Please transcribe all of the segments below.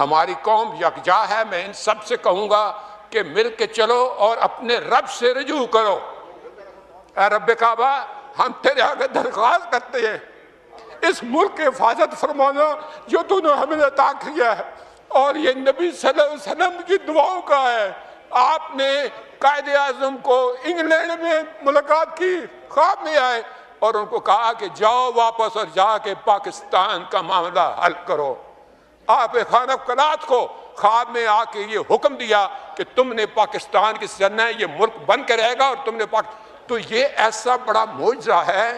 ہماری قوم یکجا ہے، میں ان سب سے کہوں گا کہ مل کے چلو اور اپنے رب سے رجوع کرو۔ اے رب کعبہ، ہم تیرے آگے درخواست کرتے ہیں۔ اس ملک کے حفاظت فرمانا، جو تو نے ہمیں عطا کیا ہے۔ اور یہ نبی صلی اللہ علیہ وسلم کی دعاؤں کا ہے۔ آپ نے قائد اعظم کو انگلینڈ میں ملاقات کی، خواب میں آئے اور ان کو کہا کہ جاؤ واپس اور جا کے پاکستان کا معاملہ حل کرو۔ آپ خان کلات کو خواب میں آ کے یہ حکم دیا کہ تم نے پاکستان کی سن ہے، یہ ملک بن کے رہے گا اور تم نے تو یہ ایسا بڑا موجزہ ہے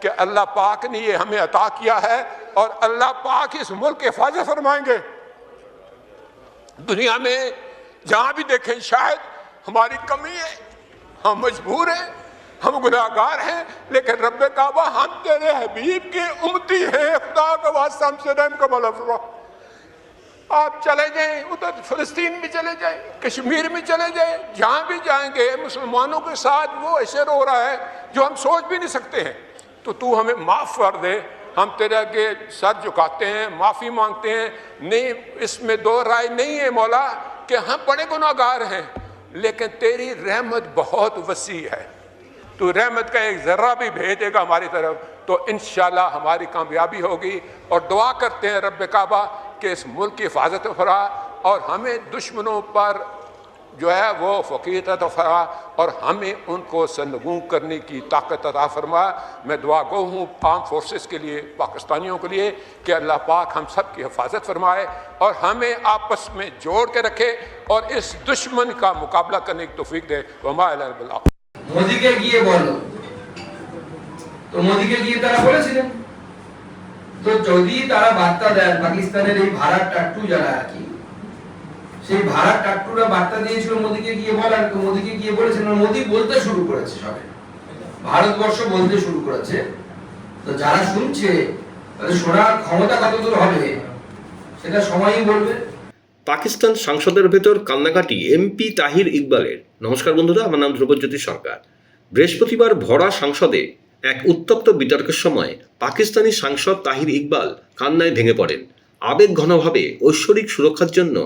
کہ اللہ پاک نے یہ ہمیں عطا کیا ہے اور اللہ پاک اس ملک کے حفاظت فرمائیں گے۔ دنیا میں جہاں بھی دیکھیں شاید ہماری کمی ہے، ہم مجبور ہیں، ہم گناہگار ہیں، لیکن رب کعبہ ہم تیرے حبیب کے امتی ہیں خدا کا واسطہ ہم سے رحم کا ملفرہ آپ چلے جائیں، ادھر فلسطین بھی چلے جائیں، کشمیر بھی چلے جائیں، جہاں بھی جائیں گے، مسلمانوں کے ساتھ وہ ایسے رو رہا ہے جو ہم سوچ بھی نہیں سکتے ہیں۔ تو تو ہمیں معاف کر دے، ہم تیرے کے سر جھکاتے ہیں، معافی مانگتے ہیں۔ نہیں، اس میں دو رائے نہیں ہے مولا کہ ہم بڑے گناہ گار ہیں، لیکن تیری رحمت بہت وسیع ہے۔ تو رحمت کا ایک ذرہ بھی بھیجے گا ہماری طرف، تو انشاءاللہ ہماری کامیابی ہوگی۔ اور دعا کرتے ہیں رب کعبہ کہ اس ملک کی حفاظت فرا اور ہمیں دشمنوں پر جو ہے وہ فقیت عطا فرما اور ہمیں ان کو سنگوں کرنے کی طاقت عطا فرما۔ میں دعا گو ہوں عام فورسز کے لیے، پاکستانیوں کے لیے کہ اللہ پاک ہم سب کی حفاظت فرمائے اور ہمیں آپس میں جوڑ کے رکھے اور اس دشمن کا مقابلہ کرنے کی توفیق دے۔ وما اللہ مودی کے لیے بولو تو مودی کے لیے طرح بولے سیدھے۔ তো যদি তারা বার্তা দেন, পাকিস্তানের এই ভাড়ার টাট্টু যারা আর কি, সেই ভাড়ার টাট্টুরা বার্তা দিয়েছিল মোদিকে গিয়ে বলার মোদিকে গিয়ে বলেছেন মোদি বলতে শুরু করেছে সবে। ভারতবর্ষ বলতে শুরু করেছে। তো যারা শুনছে শোনার ক্ষমতা কতদূর হবে, সেটা সময়ই বলবে। পাকিস্তান সংসদের ভেতর কান্নাকাটি এমপি তাহির ইকবালের। নমস্কার বন্ধুরা, আমার নাম ধ্রুবজ্যোতি সরকার। বৃহস্পতিবার ভরা সংসদে এক উত্তপ্ত বিতর্কের সময় পাকিস্তানি সাংসদ তাহির ইকবাল কান্নায় ভেঙে পড়েন। আবেগ ঘনভাবে ঐশ্বরিক সুরক্ষার জন্য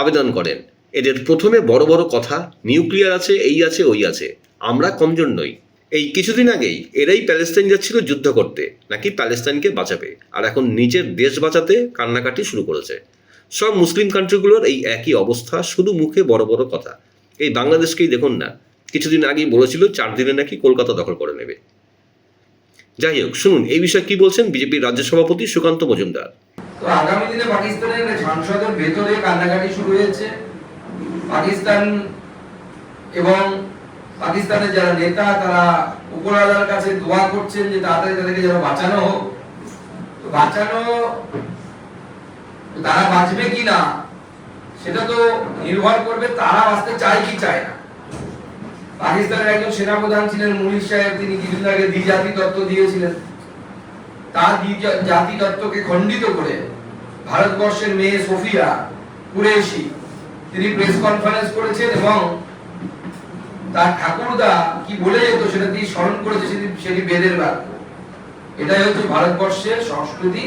আবেদন করেন। এদের প্রথমে বড় বড় কথা, নিউক্লিয়ার আছে, এই আছে, ওই আছে। আমরা কমজোর নই। এই কিছুদিন আগেই এরাই প্যালেস্তাইন যাচ্ছিল যুদ্ধ করতে, নাকি প্যালেস্তাইনকে বাঁচাবে। আর এখন নিজের দেশ বাঁচাতে কান্নাকাটি শুরু করেছে। সব মুসলিম কান্ট্রিগুলোর এই একই অবস্থা, শুধু মুখে বড় বড় কথা। এই বাংলাদেশকেই দেখুন না, কিছুদিন আগেই বলেছিল চার দিনে নাকি কলকাতা দখল করে নেবে। যাই হোক, শুনুন, এই বিষয়ে কি বলছেন বিজেপির রাজ্য সভাপতি সুকান্ত মজুমদার? তো আগামী দিনে পাকিস্তানের সংসদের ভেতরে কান্নাকাটি শুরু হয়েছে। পাকিস্তান এবং পাকিস্তানের যারা নেতা, তারা উপরওয়ালার কাছে দোয়া করছেন যে তাড়াতাড়ি তাদেরকে যেন বাঁচানো হোক। বাঁচানো, তারা বাঁচবে কি না সেটা তো নির্ভর করবে তারা বাঁচতে চায় কি চায় না। পাকিস্তানের একজন সেনাপ্রধান ছিলেন মুনির সাহেব, তিনি কিছুদিন আগে দ্বিজাতি তত্ত্ব দিয়েছিলেন। তার জাতি তত্ত্বকে খণ্ডিত করে ভারতবর্ষের মেয়ে সোফিয়া কুরেশি, তিনি প্রেস কনফারেন্স করেছেন এবং তার ঠাকুরদা কি বলে যেত সেটা তিনি স্মরণ করেছে, সেটি সেটি বেদের বাক্য এটাই হচ্ছে ভারতবর্ষের সংস্কৃতি,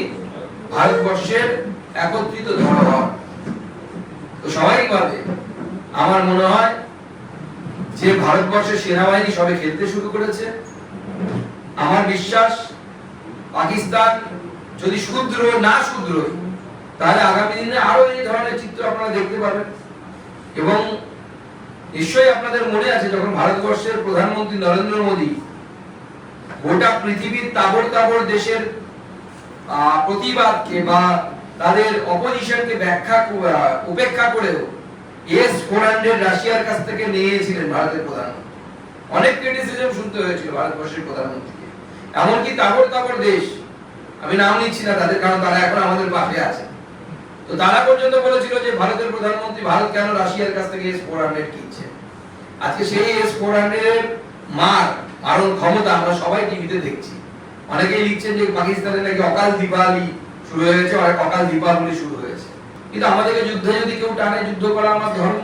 ভারতবর্ষের একত্রিত ধর্ম। তো স্বাভাবিকভাবে আমার মনে হয় যে ভারতবর্ষের সেনাবাহিনী সবে খেলতে শুরু করেছে, আমার বিশ্বাস পাকিস্তান যদি শুদ্র না শুদ্র তাহলে আগামী দিনে আরও এই ধরনের চিত্র আপনারা দেখতে পাবেন। এবং নিশ্চয়ই আপনাদের মনে আছে, যখন ভারতবর্ষের প্রধানমন্ত্রী নরেন্দ্র মোদী গোটা পৃথিবীর তাবড় তাবড় দেশের প্রতিবাদকে বা তাদের অপোজিশনকে ব্যাখ্যা উপেক্ষা করেও এস রাশিয়ার কাছ থেকে ভারতের প্রধানমন্ত্রী। অনেক ক্রিটিসিজম শুনতে হয়েছিল ভারতবর্ষের প্রধানমন্ত্রীকে। এমনকি দেশ, আমি নাম নিচ্ছি না তাদের, কারণ তারা এখন আমাদের পাশে আছে। তো তারা পর্যন্ত বলেছিল যে ভারতের প্রধানমন্ত্রী, ভারত কেন রাশিয়ার কাছ থেকে এস কিনছে? আজকে সেই এস ফোর মার, মারণ ক্ষমতা আমরা সবাই টিভিতে দেখছি। অনেকেই লিখছেন যে পাকিস্তানে নাকি অকাল দীপাবলি শুরু হয়েছে অকাল দীপাবলি শুরু কিন্তু আমাদেরকে যুদ্ধে যদি কেউ টানে, যুদ্ধ করা আমার ধর্ম।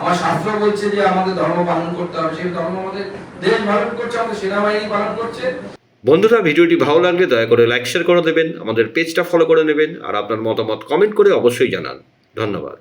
আমার শাস্ত্র বলছে যে আমাদের ধর্ম পালন করতে হবে। সেই ধর্ম আমাদের দেশ পালন করছে, আমাদের সেনাবাহিনী পালন করছে। বন্ধুরা, ভিডিওটি ভালো লাগলে দয়া করে লাইক শেয়ার করে দেবেন। আমাদের পেজটা ফলো করে নেবেন। আর আপনার মতামত কমেন্ট করে অবশ্যই জানান। ধন্যবাদ।